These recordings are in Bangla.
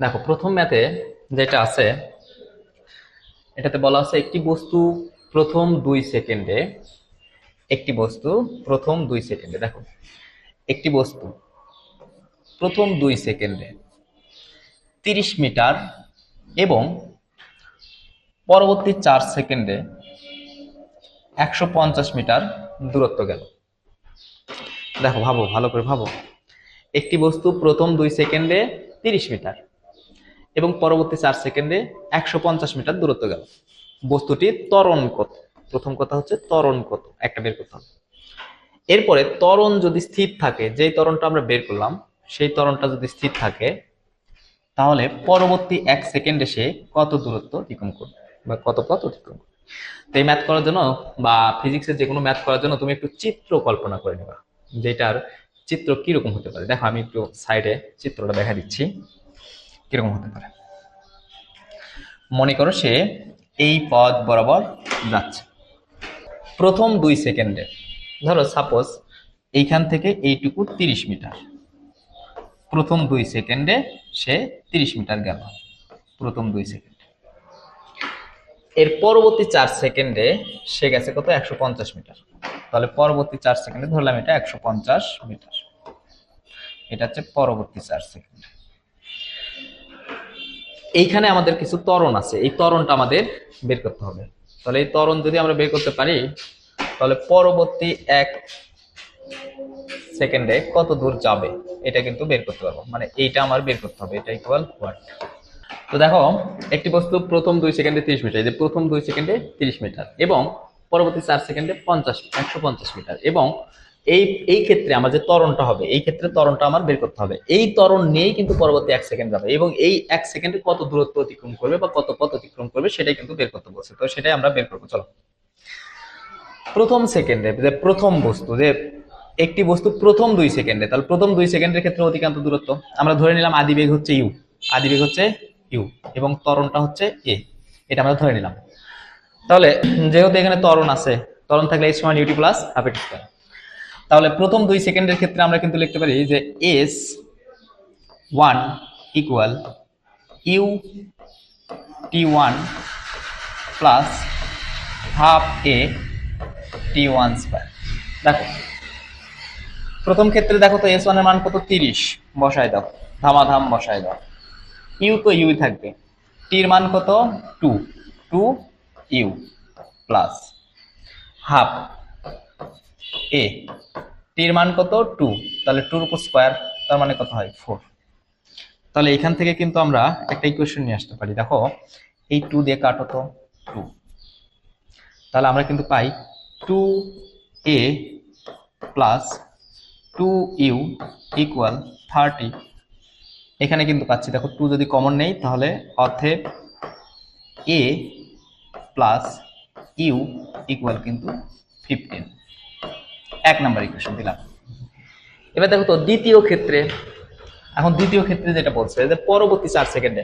দেখো, প্রথম ম্যাথে যেটা আছে, এটাতে বলা আছে একটি বস্তু প্রথম দুই সেকেন্ডে, একটি বস্তু প্রথম দুই সেকেন্ডে। দেখো, একটি বস্তু প্রথম দুই সেকেন্ডে তিরিশ মিটার এবং পরবর্তী চার সেকেন্ডে একশো পঞ্চাশ মিটার দূরত্ব গেল। দেখো, ভাবো, ভালো করে ভাবো। একটি বস্তু প্রথম দুই সেকেন্ডে তিরিশ মিটার এবং পরবর্তী চার সেকেন্ডে একশো পঞ্চাশ মিটার দূরত্ব গেল। বস্তুটি ত্বরণ কত প্রথম কথা হচ্ছে ত্বরণ কত একটা বের করতে এরপরে ত্বরণ যদি স্থির থাকে, যেই ত্বরণটা আমরা বের করলাম, সেই ত্বরণটা যদি স্থির থাকে, তাহলে পরবর্তী এক সেকেন্ডে সে কত দূরত্ব অতিক্রম করবে বা কত পথ অতিক্রম করবে। তো এই ম্যাথ করার জন্য বা ফিজিক্সের যে কোনো ম্যাথ করার জন্য তুমি একটু চিত্র কল্পনা করে নেবা, যেটার চিত্র কীরকম হতে পারে? দেখো, আমি একটু সাইডে চিত্রটা দেখা দিচ্ছি। কীরকম হতে পারে? মনে করো সে এই পথ বরাবর যাচ্ছে। প্রথম দুই সেকেন্ডে, ধরো সাপোজ এইখান থেকে এইটুকু তিরিশ মিটার। প্রথম দুই সেকেন্ডে সে তিরিশ মিটার গেল। প্রথম দুই সেকেন্ডে। এর পরবর্তী চার সেকেন্ডে সে গেছে কত? একশো পঞ্চাশ মিটার। তাহলে পরবর্তী চার সেকেন্ডে ধরলাম এটা একশো পঞ্চাশ মিটার। এটা হচ্ছে পরবর্তী চার সেকেন্ড। এইখানে আমাদের কিছু তরণ আছে, এই তরণটা আমাদের বের করতে হবে। তাহলে এই তরণ যদি আমরা বের করতে পারি, তাহলে পরবর্তী এক সেকেন্ডে কত দূর যাবে, এটা কিন্তু বের করতে পারব। মানে এইটা আমার বের করতে হবে, এটা ইকুয়াল হোয়াট তো দেখো, একটি বস্তু প্রথম দুই সেকেন্ডে তিরিশ মিটার যে প্রথম দুই সেকেন্ডে তিরিশ মিটার এবং পরবর্তী চার সেকেন্ডে পঞ্চাশ, একশো মিটার এবং এই এই ক্ষেত্রে আমার যে তরণটা হবে, এই ক্ষেত্রে তরণটা আমার বের করতে হবে। এই ত্বরণ নিয়েই কিন্তু পরবর্তী এক সেকেন্ড যাবে এবং এই এক সেকেন্ডে কত দূরত্ব অতিক্রম করবে বা কত পথ অতিক্রম করবে সেটাই কিন্তু বের করতে বলছে। তো সেটাই আমরা বের করব, চলো। প্রথম সেকেন্ডে যে প্রথম বস্তু, যে একটি বস্তু প্রথম দুই সেকেন্ডে, তাহলে প্রথম দুই সেকেন্ডের ক্ষেত্রে অতিক্রান্ত দূরত্ব, আমরা ধরে নিলাম আদি বেগ হচ্ছে ইউ, আদি বেগ হচ্ছে ইউ এবং তরণটা হচ্ছে এ, এটা আমরা ধরে নিলাম। তাহলে যেহেতু এখানে তরণ আছে তরণ থাকলে এস সমান ইউটি প্লাস হাফ স্কয়ার তাহলে প্রথম দুই সেকেন্ডের ক্ষেত্রে আমরা কিন্তু লিখতে পারি যে S one equal U T one plus half A T one square দেখো। প্রথম ক্ষেত্রে দেখো তো এস ওয়ানের মান কত? তিরিশ। বসায় দাও। ধামাধাম বসায় দাও। ইউ তো ইউই থাকবে। টির মান কত? Two two U plus half A টির মান কত? টু তাহলে টুর উপর স্কোয়ার তার মানে কত হয়? ফোর তাহলে এখান থেকে কিন্তু আমরা একটা ইকুয়েশন নিয়ে আসতে পারি। দেখো, এই টু দিয়ে কাটো তো টু তাহলে আমরা কিন্তু পাই two A plus two U equal thirty এখানে কিন্তু পাচ্ছি। দেখো টু যদি কমন নেই, তাহলে অর্থে এ প্লাস ইউ ইকুয়াল কিন্তু ফিফটিন এক নাম্বার ইকুয়েশন দিলাম। এবার দেখো তো দ্বিতীয় ক্ষেত্রে, এখন দ্বিতীয় ক্ষেত্রে যেটা বলছে, যে পরবর্তী চার সেকেন্ডে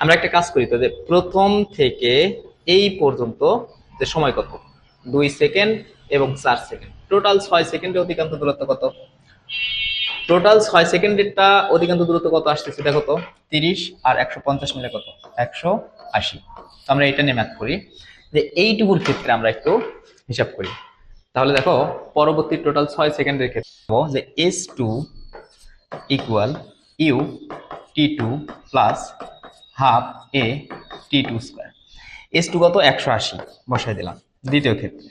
আমরা একটা কাজ করি তো, যে প্রথম থেকে এই পর্যন্ত যে সময় কত? দুই সেকেন্ড এবং চার সেকেন্ড। টোটাল ছয় সেকেন্ডে অধিকান্ত দূরত্ব কত? টোটাল ছয় সেকেন্ডেরটা অধিকান্ত দূরত্ব কত আসতেছে দেখো তো? তিরিশ আর একশো পঞ্চাশ মিলে কত? একশো আশি। আমরা এটা নিয়ে ম্যাথ করি। যে এইটুকুর ক্ষেত্রে আমরা একটু হিসাব করি। তাহলে দেখো, পরবর্তী টোটাল ছয় সেকেন্ডের ক্ষেত্রে যে S two equal U T two plus half A T two square S two কত? একশো আশি বসাই দিলাম। দ্বিতীয় ক্ষেত্রে।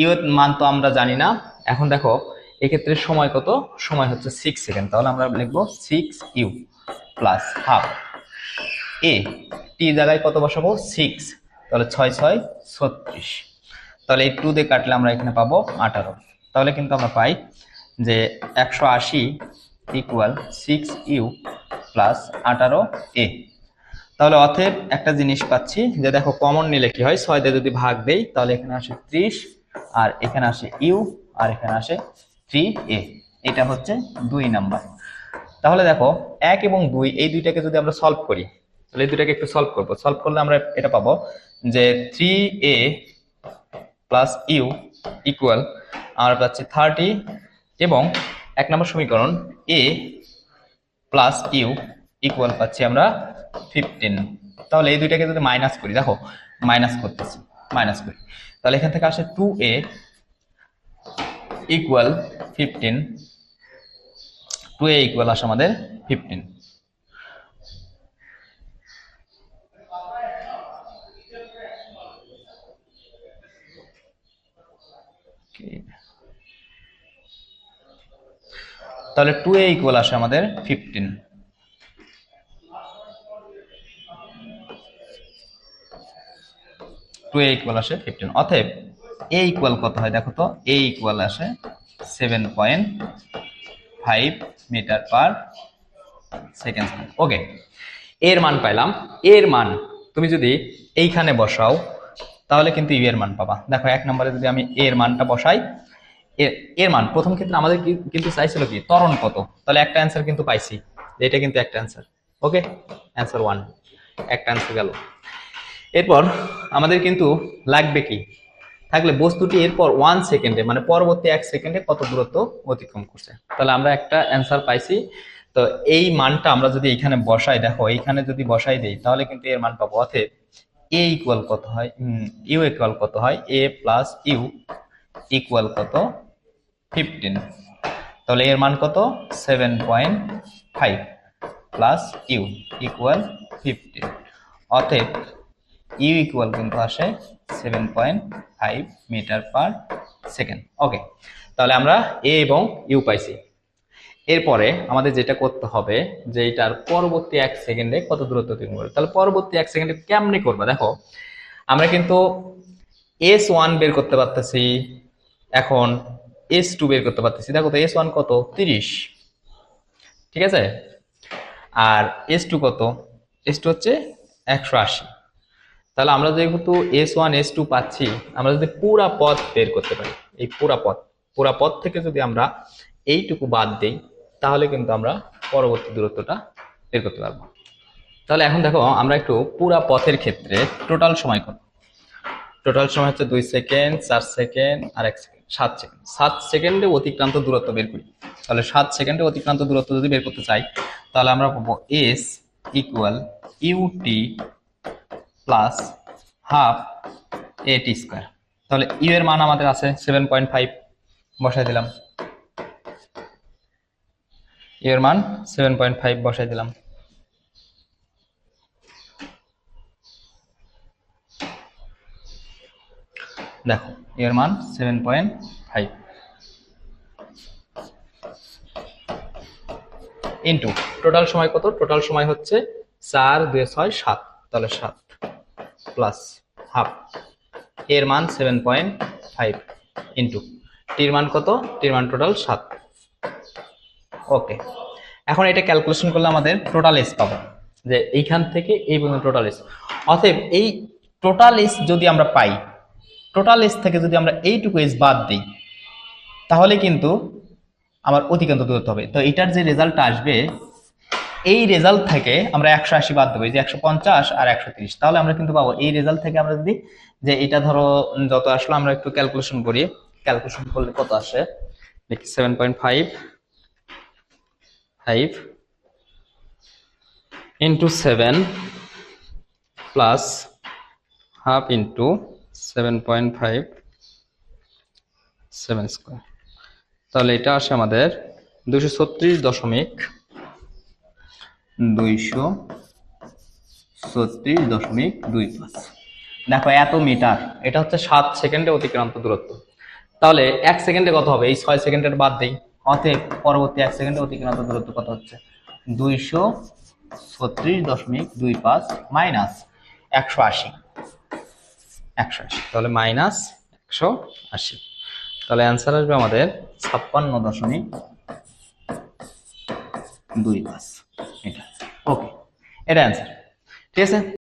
ইউ এর মান তো আমরা জানি না। এখন দেখো, এক্ষেত্রে সময় কত? সময় হচ্ছে সিক্স সেকেন্ড তাহলে আমরা লিখব six U plus half A T জায়গায় কত বসাবো? সিক্স তাহলে ছয় ছয়, ছত্রিশ। তাহলে এই টু দিয়ে কাটলে আমরা এখানে পাবো আঠারো। তাহলে কিন্তু আমরা পাই যে একশো আশি ইকুয়াল সিক্স ইউ প্লাস আঠারো এ তাহলে অতএব একটা জিনিস পাচ্ছি যে দেখো কমন নিলে কি হয়? ছয় দিয়ে যদি ভাগ দেই, তাহলে এখানে আসে ত্রিশ, আর এখানে আসে ইউ আর এখানে আসে থ্রি এ এটা হচ্ছে দুই নাম্বার। তাহলে দেখো এক এবং দুই, এই দুইটাকে যদি আমরা সলভ করি, তাহলে এই দুইটাকে একটু সলভ করব। সলভ করলে আমরা এটা পাবো যে three A plus U equal আমরা পাচ্ছি থার্টি এবং এক নম্বর সমীকরণ এ প্লাস ইউ ইকুয়াল পাচ্ছি আমরা ফিফটিন তাহলে এই দুইটাকে যদি মাইনাস করি, দেখো মাইনাস করতেছি মাইনাস করি। তাহলে এখান থেকে আসে two A equal fifteen two A equal আসে আমাদের ফিফটিন তাহলে টু এ ইকুয়াল আসে আমাদের ফিফটিন টু এ ইকুয়াল আসে ফিফটিন অতএব এ ইকুয়াল কত হয় দেখো তো? এ ইকুয়াল আসে seven point five metre per second okay এর মান পাইলাম। এর মান তুমি যদি এইখানে বসাও তাহলে কিন্তু ইউ এর মান পাবা। দেখো, এক নম্বরে যদি আমি এর মানটা বসাই এর মান, প্রথম ক্ষেত্রে আমাদের কিন্তু চাইছিল কি, ত্বরণ কত? তাহলে একটা অ্যান্সার কিন্তু পাইছি। এটা কিন্তু একটা অ্যান্সার ওকে অ্যান্সার ওয়ান একটা অ্যান্সার গেল। এরপর আমাদের কিন্তু লাগবে কি? থাকলে বস্তুটি এরপর ওয়ান সেকেন্ডে মানে পরবর্তী এক সেকেন্ডে কত দূরত্ব অতিক্রম করছে। তাহলে আমরা একটা অ্যান্সার পাইছি। তো এই মানটা আমরা যদি এখানে বসাই, দেখো এইখানে যদি বসাই দেই, তাহলে কিন্তু এর মান পাবো। অতএব এ ইকুয়াল কত হয়? ইউ ইকুয়াল কত হয়? এ প্লাস ইউ ইকুয়াল কত? ফিফটিন তাহলে এর মান কত? Seven point five plus U equal fifteen অতএব ইউ ইকুয়াল কিন্তু আসে seven point five meter per second okay তাহলে আমরা এ এবং ইউ পাইছি। এরপরে আমাদের যেটা করতে হবে যে এটার পরবর্তী এক সেকেন্ডে কত দূরত্ব অতিক্রম করবে? তাহলে পরবর্তী এক সেকেন্ডে কেমনি করবে? দেখো, আমরা কিন্তু এস ওয়ান বের করতে পারতেছি, এখন এস টু বের করতে পারতেছি। দেখো তো এস ওয়ান কত? তিরিশ। ঠিক আছে? আর এস টু কত? এস টু হচ্ছে একশো আশি। তাহলে আমরা যেহেতু এস ওয়ান এস টু পাচ্ছি, আমরা যদি পুরা পথ বের করতে পারি, এই পুরা পথ পুরা পথ থেকে যদি আমরা এইটুকু বাদ দেই তাহলে কিন্তু আমরা পরবর্তী দূরত্বটা বের করতে পারব। তাহলে এখন দেখো, আমরা একটু পুরা পথের ক্ষেত্রে টোটাল সময় কত টোটাল সময় হচ্ছে দুই সেকেন্ড চার সেকেন্ড আর এক সেকেন্ড সাত সেকেন্ড সাত সেকেন্ডে অতিক্রান্ত দূরত্ব বের করি। তাহলে সাত সেকেন্ডে অতিক্রান্ত দূরত্ব যদি বের করতে চাই, তাহলে আমরা পাবো S equal U T plus half A T square তাহলে ইউ এর মান আমাদের আছে সেভেন পয়েন্ট ফাইভ বসাই দিলাম। এর মান সেভেন পয়েন্ট ফাইভ বসাই দিলাম। দেখো, এর মান seven point five into total সময় কত? টোটাল সময় হচ্ছে চার, দুই, ছয়, সাত। তাহলে সাত প্লাস হাফ এর মান সেভেন পয়েন্ট ফাইভ ইন্টু টির মান কত? টির মান টোটাল সাত। ওকে এখন এটা ক্যালকুলেশন করলে আমাদের টোটাল এস পাবো। যে এইখান থেকে এই পর্যন্ত টোটাল এস অতএব এই টোটাল এস যদি আমরা পাই টোটাল এস থেকে যদি আমরা এইটুকু এস বাদ দিই, তাহলে কিন্তু আমার অতিক্রান্ত দূরত্ব হবে। তো এটার যে রেজাল্টটা আসবে, এই রেজাল্ট থেকে আমরা একশো আশি বাদ দেবো যে একশো পঞ্চাশ আর একশো তিরিশ। তাহলে আমরা কিন্তু পাবো, এই রেজাল্ট থেকে আমরা যদি, যে এটা ধরো যত আসলো আমরা একটু ক্যালকুলেশন করি। ক্যালকুলেশন করলে কত আসে? Seven point five five into seven plus half into seven point five seven square. তাহলে এটা আসে আমাদের দুশো ছত্রিশ দশমিক দুইশো ছত্রিশ দশমিক দুই পাঁচ। দেখো, এত মিটার, এটা হচ্ছে সাত সেকেন্ডে অতিক্রান্ত দূরত্ব। তাহলে এক সেকেন্ডে কত হবে? এই ছয় সেকেন্ডের বাদ দেই। অতএব পরবর্তী এক সেকেন্ডে অতিক্রান্ত দূরত্ব কত হচ্ছে? দুইশো ছত্রিশ দশমিক দুই পাঁচ মাইনাস একশো আশি। একশো আশি। তাহলে মাইনাস একশো আশি। তাহলে অ্যান্সার আসবে আমাদের ছাপ্পান্ন দশমিক দুই পাঁচ। এটা। ওকে এটা অ্যান্সার। ঠিক আছে?